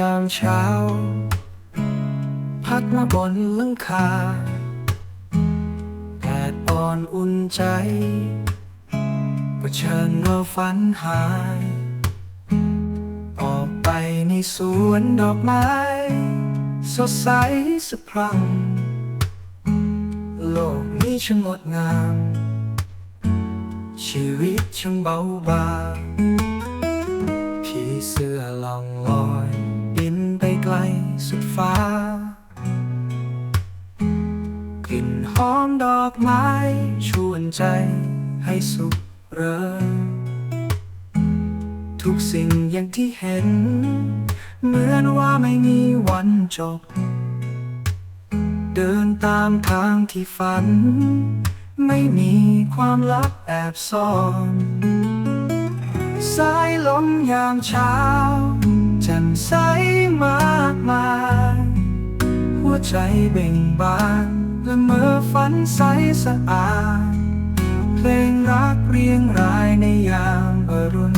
ยามเช้า พัดมาบนหลังคาแดดอ่อนอุ่นใจเผชิญเราฝันหาย ออกไปในสวนดอกไม้ สดใสสะพรั่งโลกนี้ช่างงดงาม ชีวิตช่างเบาบาง ฟ้ากลิ่นหอมดอกไม้ชวนใจให้สุขเริงทุกสิ่งอย่างที่เห็น เหมือนว่าไม่มีวันจบ เดินตามทางที่ฝัน ไม่มีความลับแอบซ่อนสายลมยามเช้าแจ่มใสมากมาย วใจเบ่งบานและเมื่อฝันใสสะอาด เพลงรักเรียงรายในยามอรุณ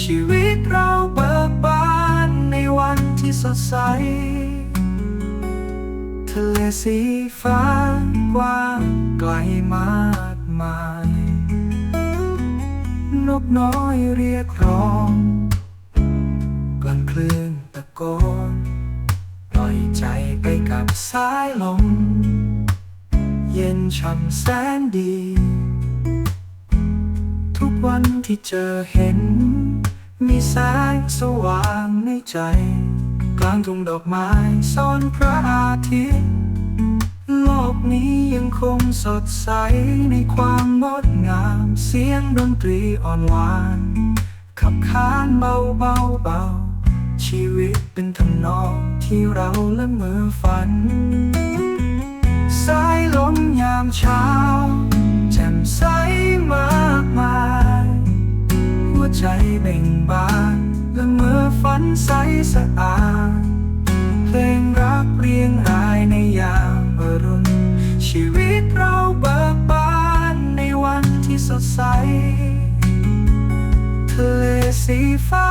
ชีวิตเราเบิกบานในวันที่สดใสทะเลสีฟ้ากว้างไกลมากมายนกน้อยเรียกร้องกลั่นคลื่นตะโกน ใจไปกับสายลม เย็นช่ำแสนดี ทุกวันที่เจอเห็น มีแสงสว่างในใจ กลางทุ่งดอกไม้ซ่อนพระอาทิตย์ โลกนี้ยังคงสดใสในความงดงามเสียงดนตรีอ่อนหวาน ขับขานเบาเบาเบา ชีวิตเป็นทำนองที่เราละเมอฝัน สายลมยามเช้า แจ่มใสมากมาย หัวใจเบ่งบานและเมื่อฝันใสสะอาดเพลงรักเรียงรายในยามอรุณชีวิตเราเบิกบานในวันที่สดใสทะเลสีฟ้า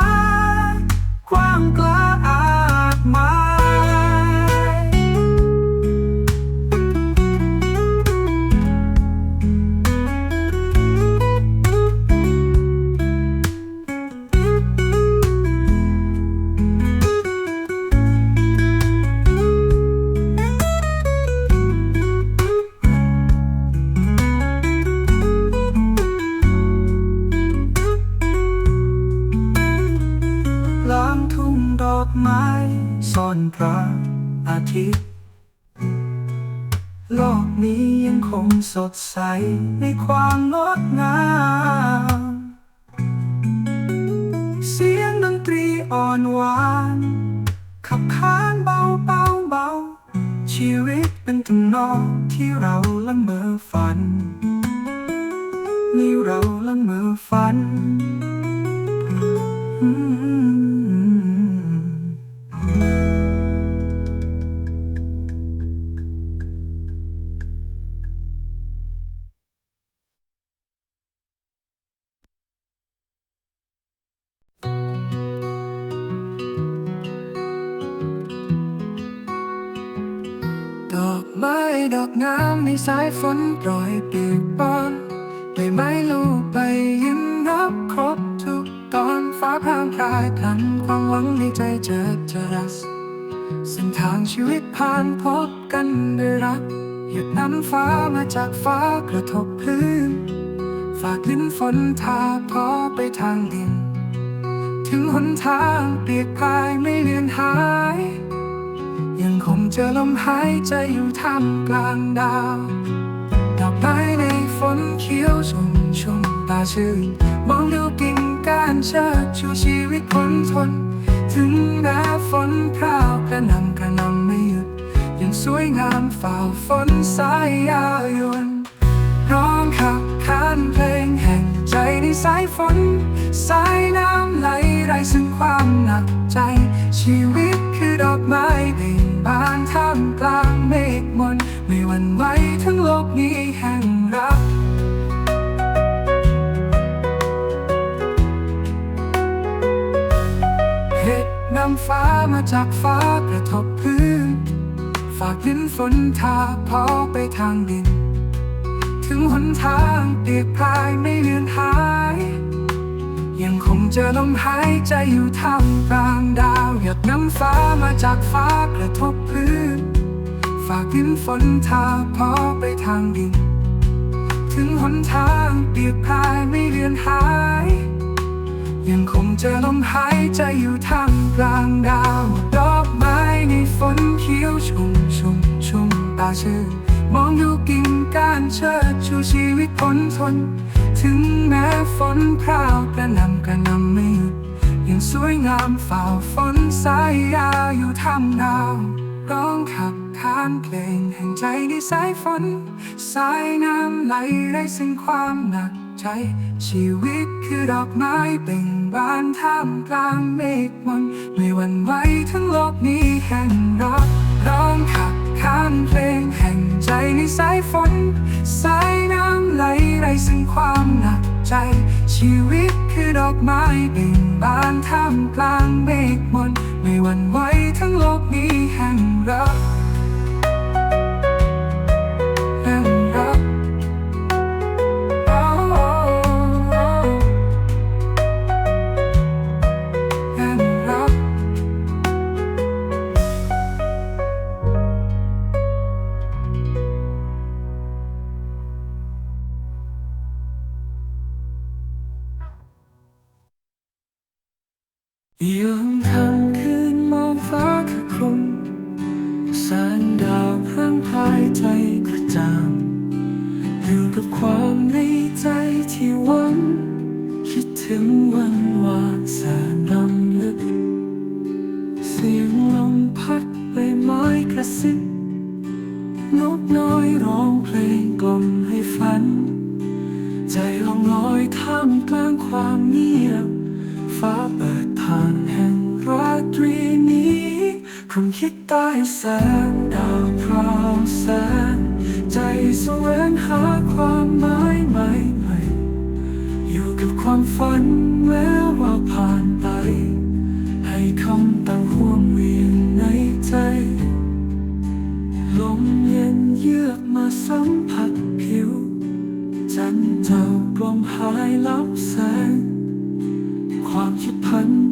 กว้างกล้าอาจมา ดใสในความงดงาม เสียงดนตรีอ่อนหวาน ขับขานเบาเบาเบาชีวิตเป็นทำนองที่เราละเมอฝัน นี่เราละเมอฝัน พางพรายพลันความหวังในใจเจอเจอรัสเส้นทางชีวิตผ่านพบกันด้วยรัก หยุดน้ำฟ้ามาจากฟ้ากระทบพื้น ฝากลิ้นฝนทาพอไปทางดิน ถึงหนทางเปียกพายไม่เลือนหาย ยังคงเจอลมหายใจอยู่ท่ามกลางดาว ดอกไม้ในฝนเขียวชุ่มชุ่มตาชื่นมองดูกิ่ง กานเชิดชูชีวิตคนทน ถึงแม้ฝนพราวกระหนำกระหนำไม่หยุด ยังสวยงามฝ่าฝนสายยาวยวนร้องขับขานเพลงแห่งใจในสายฝน สายน้ำไหลไรซึ่งความหนักใจ ชีวิตคือดอกไม้เบ่งบานท่ามกลางเมฆมนไม่หวั่นไหวทั้งโลกนี้แห่ ฟ้ามาจากฟ้ากระทบพื้น ฝากดินฝนทาพอไปทางดิน ถึงหนทางเปียกพายไม่เลือนหาย ยังคงเจอลมหายใจอยู่ท่ามกลางดาว หยดน้ำฟ้ามาจากฟ้ากระทบพื้น ฝากดินฝนทาพอไปทางดิน ถึงหนทางเปียกพายไม่เลือนหาย ยังคงเจอลมหายใจอยู่ท่ามกลางดาว ดอกไม้ในฝนเขียวชุ่มชุ่มชุ่มตาชื่นมองดูกิ่งก้านเชิดชูชีวิตพ้นทน ถึงแม้ฝนพราวกระหนำกระหนำไม่หยุดยังสวยงามฝ่าฝนสายยาวอยู่ท่ามดาวร้องขับขานเพลงแห่งใจในสายฝน สายน้ำไหลไร้ซึ่งความหนัก ใจ ชีวิตคือดอกไม้เบ่งบานท่ามกลางเมฆมนไม่หวั่นไหวทั้งโลกนี้แห่งรักร้องขับข้านเพลงแห่งใจในสายฝน สายน้ำไหลไรซึ่งความหนักใจ ชีวิตคือดอกไม้เบ่งบานท่ามกลางเมฆมนไม่หวั่นไหวทั้งโลกนี้แห่งรัก ยังทำคืนมองฟ้าคือคลุมแสงดาวพร่างพรายใจกระจ่างอยู่กับความในใจที่หวังคิดถึง คิดใต้แสงดาวพราวแสงใจแสวงหาความหมายใหม่ใหม่อยู่กับความฝันแม้ว่าผ่านไป ให้คำตั้งห่วงเวียนในใจ ลมเย็นเยือกมาสัมผัสผิว จันทร์เจ้ากลมหายลับแสง ความคิดพัน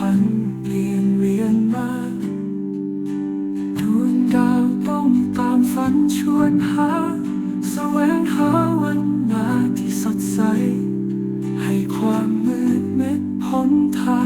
พันเปลี่ยนเวียนมาดวงดาวต้องตามฝันชวนหาแสวงหาวันมาที่สดใส ให้ความมืดมิดพ้นทาง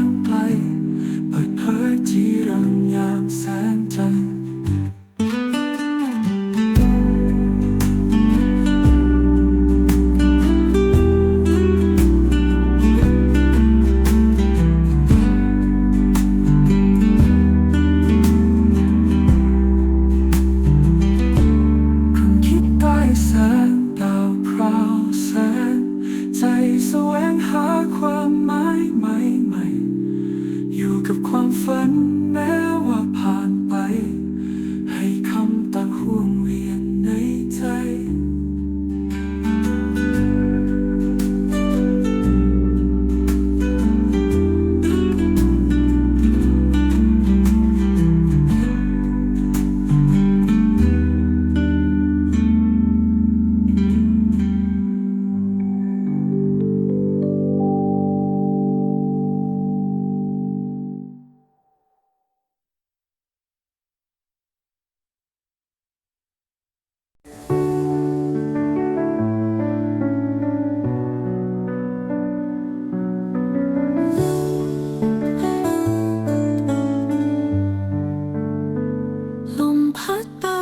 พัดเบา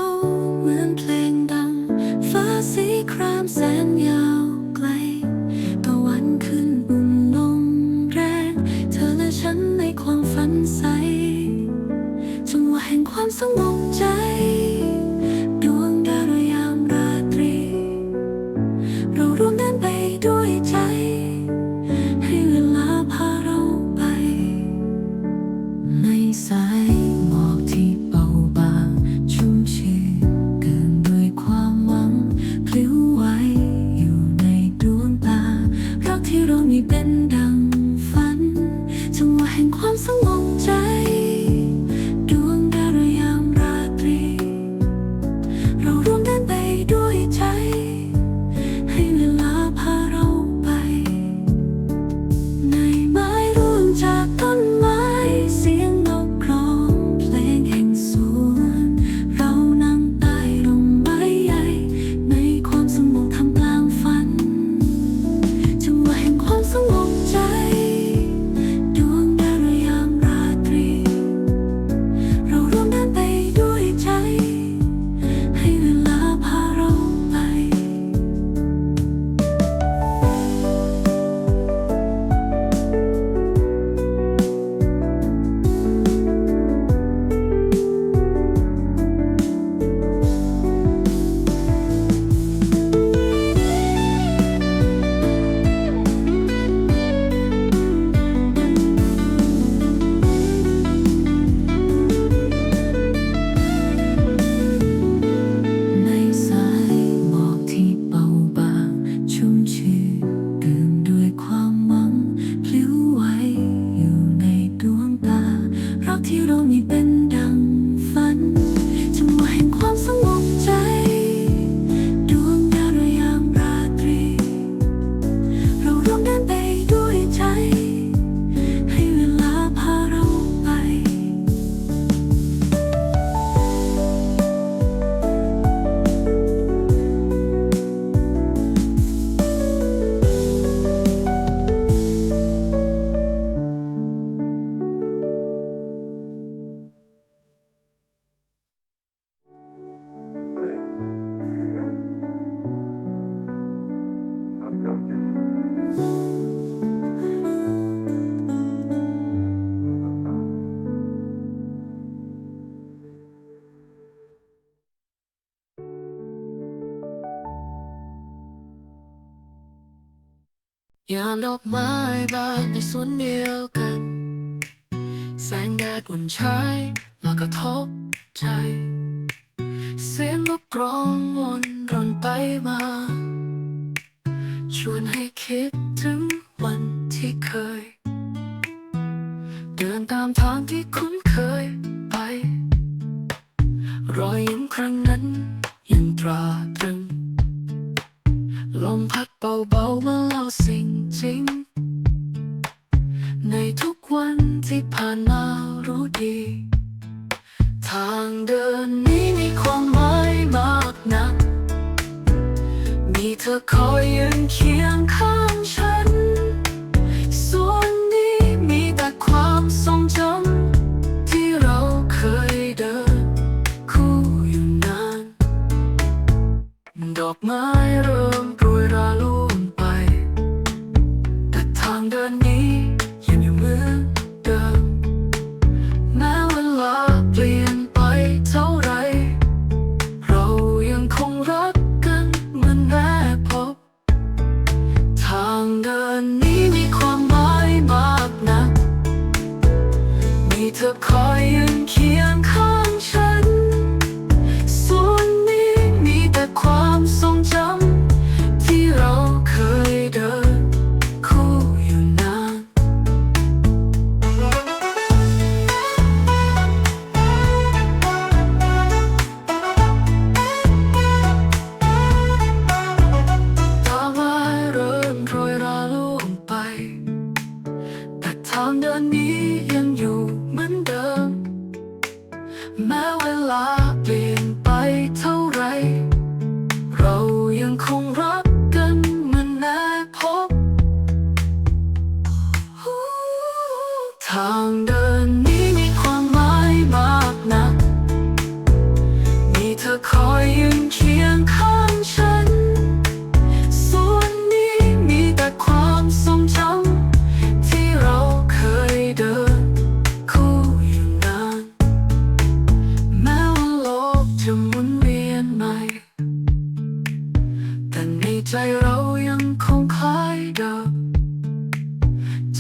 เหมือนเพลงดัง ฟ้าสีครามแสนย ยางดอกไม้บานในสวนเดียวกัน แสงแดดอุ่นใช้มากระทบใจ เสียงนกกรองวนรนไปมา ชวนให้คิดถึงวันที่เคย เบาๆมาเล่าสิ่งจริง ในทุกวันที่ผ่านมารู้ดี ทางเดินนี้มีความหมายมากนัก มีเธอคอยยืนเคียงข้างฉัน ส่วนนี้มีแต่ความทรงจำที่เราเคยเดิน คู่อยู่นาน ดอกไม้เริ่มโปรยราลุ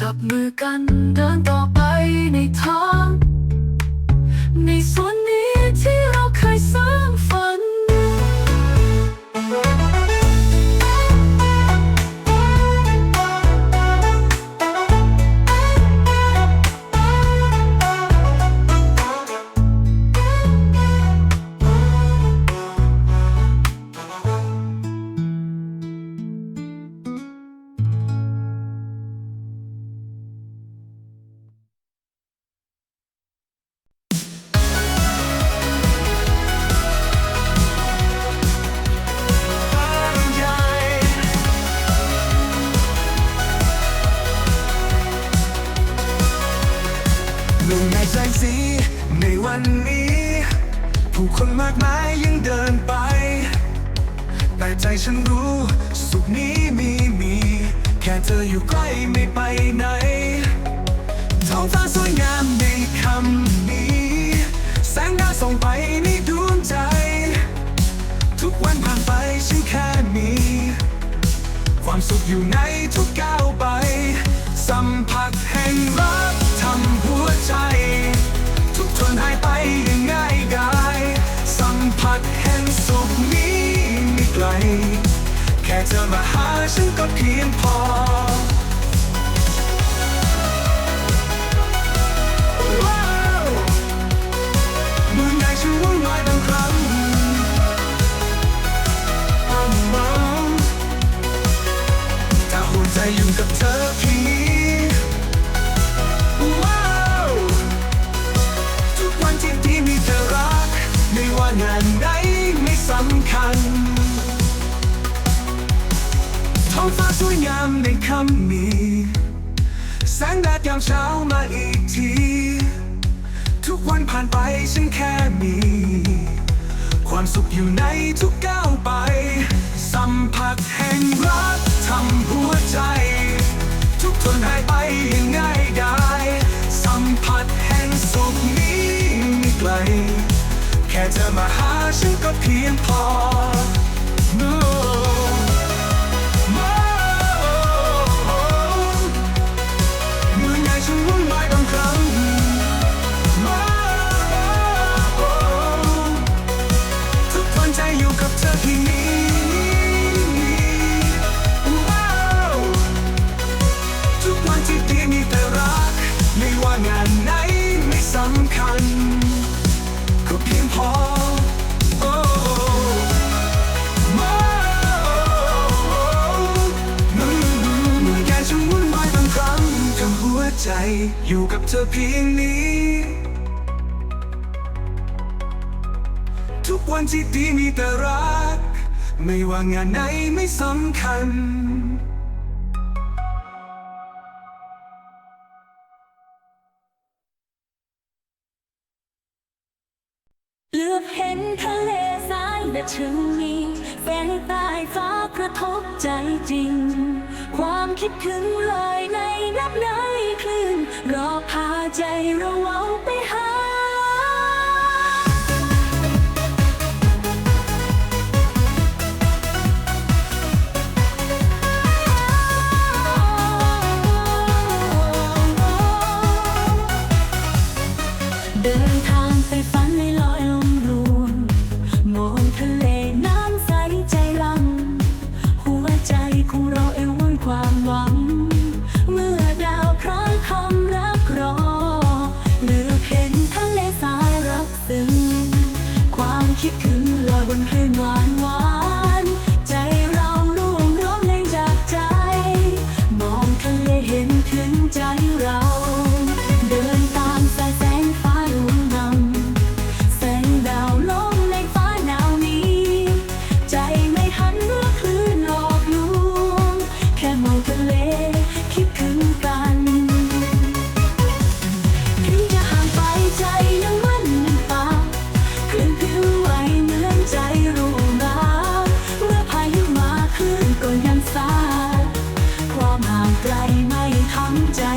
จับมือกันเดินต่อไปในทางในสวน คนมากมายยังเดินไป แต่ใจฉันรู้ สุขนี้มีมี แค่เธออยู่ใกล้ไม่ไปไหนท้องฟ้าสวยงามในคำนี้ แสงดาวส่องไปในดวงใจ ทุกวันผ่านไปฉันแค่มี ความสุขอยู่ในทุกก้าวไป สัมผัสแห่งรักทำหัวใจ ทุกทนหายไป เธอมาหาฉันก็เพียงพอ สวยงามในคำนี้ แสงแดดยามเช้ามาอีกที ทุกวันผ่านไปฉันแค่มี ความสุขอยู่ในทุกก้าวไป สัมผัสแห่งรักทำหัวใจ ทุกทนหายไปย่างง่ายดายสัมผัสแห่งสุขนี้ไม่ไกล แค่เธอมาหาฉันก็เพียงพอ งนี้ ทุกวันที่ดีมีแต่รัก ไม่ว่างานไหนไม่สำคัญเลือบเห็นทะเลทรายและชึงมีแสงใต้ฟ้ากระทบใจจริง ความคิดถึงลอยในนับในคลื่นรอพาใจเราเอาไปหา 혼자